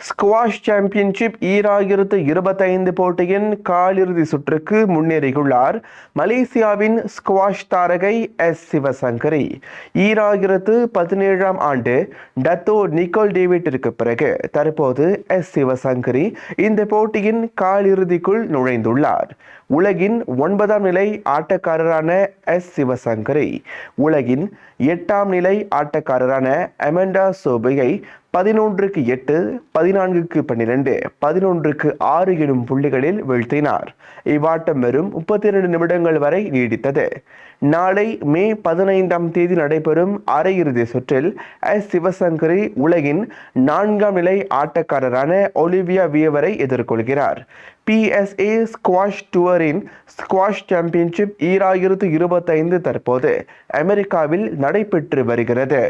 Squash championship ஈராயிரத்து இருபத்தைந்து போட்டியின் காலிறுதி சுற்றுக்கு முன்னேறியுள்ளார் மலேசியாவின் ஸ்குவாஷ் தாரகை எஸ் சிவசங்கரி. ஈராயிரத்து பதினேழாம் ஆண்டு டத்தோ நிக்கோல் டேவிட்டிற்கு பிறகு தற்போது எஸ் சிவசங்கரி இந்த போட்டியின் காலிறுதிக்குள் நுழைந்துள்ளார். உலகின் ஒன்பதாம் நிலை ஆட்டக்காரரான எஸ் சிவசங்கரி. உலகின் எட்டாம் நிலை ஆட்டக்காரரான அமெண்டா சோபையை பதினொன்றுக்கு எட்டு பதினான்குக்கு பன்னிரண்டு பதினொன்றுக்கு ஆறு எனும் புள்ளிகளில் வீழ்த்தினார். இவ்வாட்டம் வெறும் முப்பத்தி இரண்டு நிமிடங்கள் வரை நீடித்தது. நாளை மே பதினைந்தாம் தேதி நடைபெறும் அரையிறுதி சுற்றில் எஸ் சிவசங்கரி உலகின் நான்காம் நிலை ஆட்டக்காரரான ஒலிவியா வியவரை எதிர்கொள்கிறார். பிஎஸ்ஏ ஸ்குவாஷ் டூரின் ஸ்குவாஷ் சாம்பியன்ஷிப் ஈராயிரத்து இருபத்தைந்து தற்போது அமெரிக்காவில் நடைபெற்று வருகிறது.